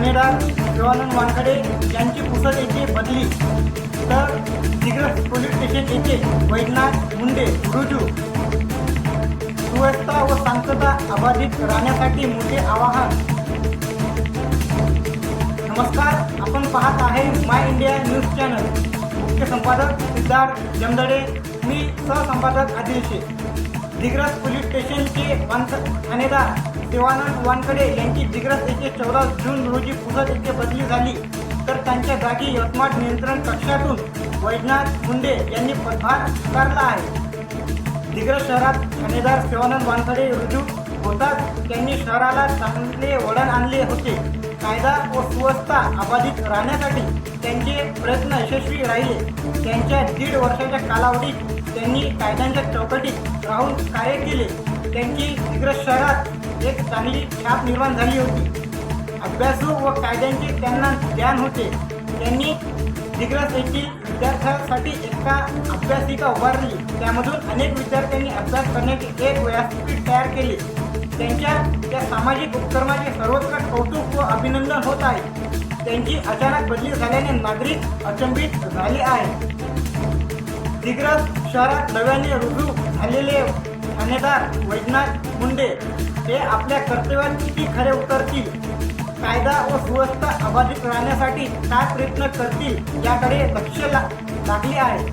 वानखडे यांची पुसद येथे बदली. तर दिग्रस पोलीस स्टेशन येथे वैद्यनाथ मुंडे रुजू सुव्यवस्था व शांतता अबाधित राहण्यासाठी मोठे आवाहन. नमस्कार आपण पाहत आहे माय इंडिया न्यूज चॅनल. मुख्य संपादक सिद्धार्थ जमदडे मी सहसंपादक आदिलशे दिग्रस पोलीस स्टेशनचे वांच ठाणेदार. देवानंद वानकडे यांची दिग्रस येथे चौदा जून रोजी पुसद येथे बदली झाली. तर त्यांच्या जागी यवतमाळ नियंत्रण कक्षातून वैजनाथ मुंडे यांनी पदभार स्वीकारला आहे. दिग्रस शहरात ठाणेदार शिवानंद वानखडे रुजू होतात. त्यांनी शहराला चांगले वळण आणले होते. कायदा व सुव्यवस्था अबाधित राहण्यासाठी त्यांचे प्रयत्न यशस्वी राहिले. त्यांच्या दीड वर्षाच्या कालावधीत त्यांनी कायद्यांच्या चौकटीत राहून कार्य केले. त्यांची दिग्रस शहरात एक चांगली छाप निर्माण झाली होती. अभ्यासू व कायद्यांचे त्यांना ज्ञान होते. त्यांनी दिग्रस येथील विद्यार्थ्यांसाठी एका अभ्यासिका उभारली. त्यामधून अनेक विद्यार्थ्यांनी अभ्यास करण्याचे एक व्यासपीठ तयार केले. त्यांच्या त्या सामाजिक उपक्रमाचे सर्वत्र कौतुक व अभिनंदन होत आहे. त्यांची अचानक बदली झाल्याने नागरिक अचंबित झाले आहे दिग्रस शहरात नव्याने रुजू झालेले ठाणेदार वैजनाथ मुंडे हे आपल्या कर्तव्यात किती खरे उतरतील. कायदा व सुव्यवस्था अबाधित राहण्यासाठी काय प्रयत्न करतील याकडे लक्ष ला लागले आहे.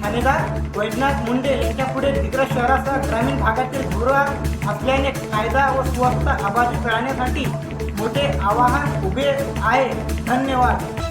ठाणेदार वैजनाथ मुंडे यांच्यापुढे दिग्रज शहरासह ग्रामीण भागातील धुरा असल्याने कायदा व सुव्यवस्था अबाधित राहण्यासाठी मोठे आवाहन उभे आहे. धन्यवाद.